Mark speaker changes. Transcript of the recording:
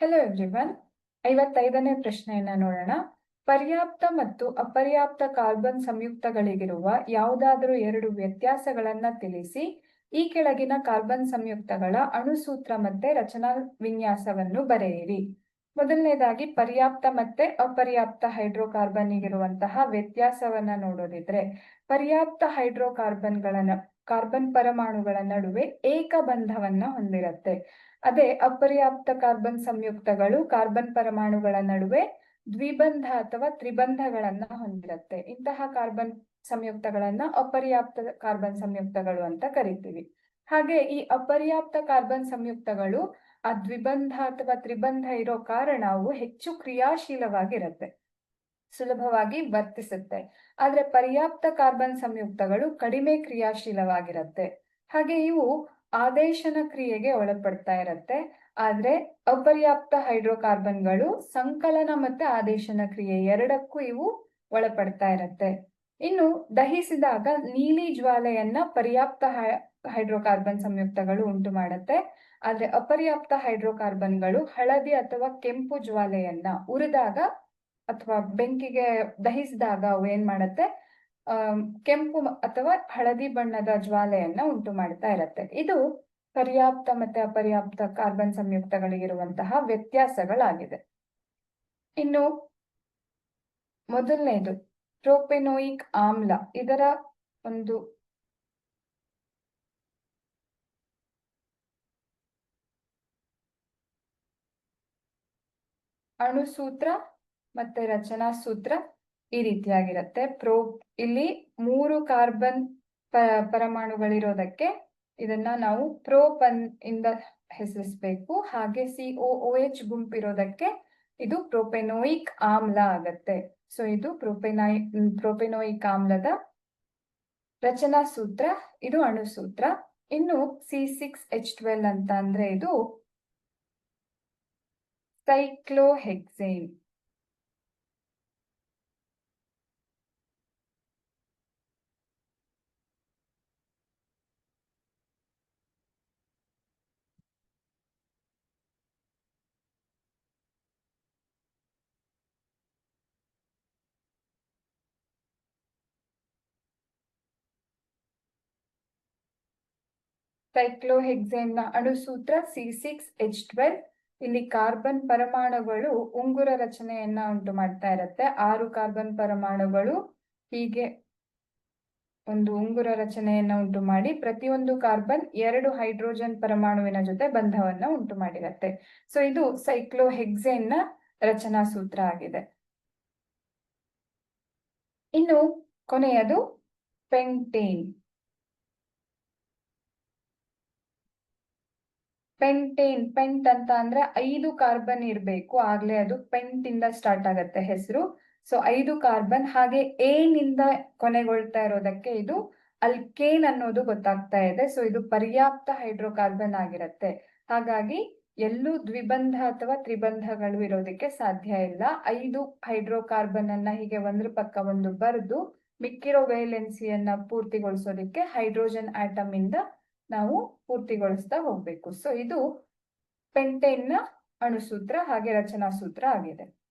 Speaker 1: Hello everyone ಐವತ್ತೈದನೇ ಪ್ರಶ್ನೆಯನ್ನ ನೋಡೋಣ. ಪರ್ಯಾಪ್ತ ಮತ್ತು ಅಪರ್ಯಾಪ್ತ ಕಾರ್ಬನ್ ಸಂಯುಕ್ತಗಳಿಗಿರುವ ಯಾವುದಾದರೂ ಎರಡು ವ್ಯತ್ಯಾಸಗಳನ್ನ ತಿಳಿಸಿ. ಈ ಕೆಳಗಿನ ಕಾರ್ಬನ್ ಸಂಯುಕ್ತಗಳ ಅಣುಸೂತ್ರ ಮತ್ತೆ ರಚನಾ ವಿನ್ಯಾಸವನ್ನು ಬರೆಯಿರಿ. ಮೊದಲನೇದಾಗಿ, ಪರ್ಯಾಪ್ತ ಮತ್ತೆ ಅಪರ್ಯಾಪ್ತ ಹೈಡ್ರೋಕಾರ್ಬನ್ಗಿರುವಂತಹ ವ್ಯತ್ಯಾಸವನ್ನ ನೋಡೋದಿದ್ರೆ, ಪರ್ಯಾಪ್ತ ಹೈಡ್ರೋಕಾರ್ಬನ್ಗಳ ಕಾರ್ಬನ್ ಪರಮಾಣುಗಳ ನಡುವೆ ಏಕಬಂಧವನ್ನ ಹೊಂದಿರುತ್ತೆ. ಅದೇ ಅಪರ್ಯಾಪ್ತ ಕಾರ್ಬನ್ ಸಂಯುಕ್ತಗಳು ಕಾರ್ಬನ್ ಪರಮಾಣುಗಳ ನಡುವೆ ದ್ವಿಬಂಧ ಅಥವಾ ತ್ರಿಬಂಧಗಳನ್ನ ಹೊಂದಿರುತ್ತೆ. ಇಂತಹ ಕಾರ್ಬನ್ ಸಂಯುಕ್ತಗಳನ್ನ ಅಪರ್ಯಾಪ್ತ ಕಾರ್ಬನ್ ಸಂಯುಕ್ತಗಳು ಅಂತ ಕರಿತೀವಿ. ಹಾಗೆ ಈ ಅಪರ್ಯಾಪ್ತ ಕಾರ್ಬನ್ ಸಂಯುಕ್ತಗಳು ಆ ದ್ವಿಬಂಧ ಅಥವಾ ತ್ರಿಬಂಧ ಇರೋ ಕಾರಣ ಅವು ಹೆಚ್ಚು ಕ್ರಿಯಾಶೀಲವಾಗಿರುತ್ತೆ. ಸುಲಭವಾಗಿ ವರ್ತಿಸುತ್ತೆ. ಆದ್ರೆ ಪರ್ಯಾಪ್ತ ಕಾರ್ಬನ್ ಸಂಯುಕ್ತಗಳು ಕಡಿಮೆ ಕ್ರಿಯಾಶೀಲವಾಗಿರುತ್ತೆ. ಹಾಗೆ ಇವು ಆದೇಶನ ಕ್ರಿಯೆಗೆ ಒಳಪಡ್ತಾ ಇರತ್ತೆ. ಆದ್ರೆ ಅಪರ್ಯಾಪ್ತ ಹೈಡ್ರೋಕಾರ್ಬನ್ಗಳು ಸಂಕಲನ ಮತ್ತೆ ಆದೇಶನ ಕ್ರಿಯೆ ಎರಡಕ್ಕೂ ಇವು ಒಳಪಡ್ತಾ ಇರತ್ತೆ. ಇನ್ನು ದಹಿಸಿದಾಗ ನೀಲಿ ಜ್ವಾಲೆಯನ್ನ ಪರ್ಯಾಪ್ತ ಹೈಡ್ರೋಕಾರ್ಬನ್ ಸಂಯುಕ್ತಗಳು ಉಂಟು ಮಾಡುತ್ತೆ. ಆದ್ರೆ ಅಪರ್ಯಾಪ್ತ ಹೈಡ್ರೋಕಾರ್ಬನ್ಗಳು ಹಳದಿ ಅಥವಾ ಕೆಂಪು ಜ್ವಾಲೆಯನ್ನ ಉರಿದಾಗ ಅಥವಾ ಬೆಂಕಿಗೆ ದಹಿಸಿದಾಗ ಅವು ಏನ್ ಮಾಡತ್ತೆ? ಕೆಂಪು ಅಥವಾ ಹಳದಿ ಬಣ್ಣದ ಜ್ವಾಲೆಯನ್ನ ಉಂಟು ಮಾಡ್ತಾ ಇರತ್ತೆ. ಇದು ಪರ್ಯಾಪ್ತ ಮತ್ತೆ ಅಪರ್ಯಾಪ್ತ ಕಾರ್ಬನ್ ಸಂಯುಕ್ತಗಳಿಗಿರುವಂತಹ ವ್ಯತ್ಯಾಸಗಳಾಗಿದೆ. ಇನ್ನು ಮೊದಲನೇದು, ಪ್ರೋಪೆನೋಯಿಕ್ ಆಮ್ಲ. ಇದರ ಒಂದು ಅಣುಸೂತ್ರ ಮತ್ತೆ ರಚನಾ ಸೂತ್ರ ಈ ರೀತಿಯಾಗಿರುತ್ತೆ. ಪ್ರೋ, ಇಲ್ಲಿ ಮೂರು ಕಾರ್ಬನ್ ಪರಮಾಣುಗಳಿರೋದಕ್ಕೆ ಇದನ್ನ ನಾವು ಪ್ರೋಪನ್ ಇಂದ ಹೆಸರಿಸಬೇಕು. ಹಾಗೆ ಸಿ ಒ ಎಚ್ ಗುಂಪಿರೋದಕ್ಕೆ ಇದು ಪ್ರೋಪೆನೋಯಿಕ್ ಆಮ್ಲ ಆಗತ್ತೆ. ಸೊ ಇದು ಪ್ರೋಪೆನಾಯಿ ಪ್ರೋಪೆನೋಯಿಕ್ ಆಮ್ಲದ ರಚನಾ ಸೂತ್ರ, ಇದು ಅಣುಸೂತ್ರ. ಇನ್ನು ಸಿ ಸಿಕ್ಸ್ ಎಚ್ ಟ್ವೆಲ್ ಅಂತ ಅಂದ್ರೆ ಇದು ಸೈಕ್ಲೋಹೆಕ್ಸೇನ್. ಸೈಕ್ಲೋಹೆಕ್ಸೇನ್ನ ಅಣುಸೂತ್ರ ಸಿ ಸಿಕ್ಸ್ ಎಚ್ ಟ್ವೆಲ್ ಇಲ್ಲಿ ಕಾರ್ಬನ್ ಪರಮಾಣುಗಳು ಉಂಗುರ ರಚನೆಯನ್ನ ಉಂಟು ಮಾಡ್ತಾ ಇರತ್ತೆ. ಆರು ಕಾರ್ಬನ್ ಪರಮಾಣುಗಳು ಹೀಗೆ ಒಂದು ಉಂಗುರ ರಚನೆಯನ್ನ ಉಂಟು ಮಾಡಿ, ಪ್ರತಿಯೊಂದು ಕಾರ್ಬನ್ ಎರಡು ಹೈಡ್ರೋಜನ್ ಪರಮಾಣುವಿನ ಜೊತೆ ಬಂಧವನ್ನ ಉಂಟು ಮಾಡಿರತ್ತೆ. ಸೊ ಇದು ಸೈಕ್ಲೋಹೆಕ್ಸೇನ್ ರಚನಾ ಸೂತ್ರ ಆಗಿದೆ. ಇನ್ನು ಕೊನೆಯದು ಪೆಂಟೇನ್. ಪೆಂಟೇನ್, ಪೆಂಟ್ ಅಂತ ಅಂದ್ರೆ ಐದು ಕಾರ್ಬನ್ ಇರಬೇಕು. ಆಗ್ಲೇ ಅದು ಪೆಂಟ್ ಇಂದ ಸ್ಟಾರ್ಟ್ ಆಗತ್ತೆ ಹೆಸರು. ಸೊ ಐದು ಕಾರ್ಬನ್ ಹಾಗೆ ಎ ನಿಂದ ಕೊನೆಗೊಳ್ತಾ ಇರೋದಕ್ಕೆ ಇದು ಅಲ್ಕೇನ್ ಅನ್ನೋದು ಗೊತ್ತಾಗ್ತಾ ಇದೆ. ಸೊ ಇದು ಪರ್ಯಾಪ್ತ ಹೈಡ್ರೋಕಾರ್ಬನ್ ಆಗಿರತ್ತೆ. ಹಾಗಾಗಿ ಎಲ್ಲೂ ದ್ವಿಬಂಧ ಅಥವಾ ತ್ರಿಬಂಧಗಳು ಇರೋದಕ್ಕೆ ಸಾಧ್ಯ ಇಲ್ಲ. ಐದು ಹೈಡ್ರೋಕಾರ್ಬನ್ ಅನ್ನ ಹೀಗೆ ಒಂದ್ರ ಪಕ್ಕ ಒಂದು ಬರೆದು ಮಿಕ್ಕಿರೋ ವೇಲೆನ್ಸಿಯನ್ನ ಪೂರ್ತಿಗೊಳಿಸೋದಕ್ಕೆ ಹೈಡ್ರೋಜನ್ ಆಟಮ್ ಇಂದ ನಾವು ಪೂರ್ತಿಗೊಳಿಸ್ತಾ ಹೋಗ್ಬೇಕು. ಸೊ ಇದು ಪೆಂಟೇನ್ನ ಅಣುಸೂತ್ರ ಹಾಗೆ ರಚನಾ ಸೂತ್ರ ಆಗಿದೆ.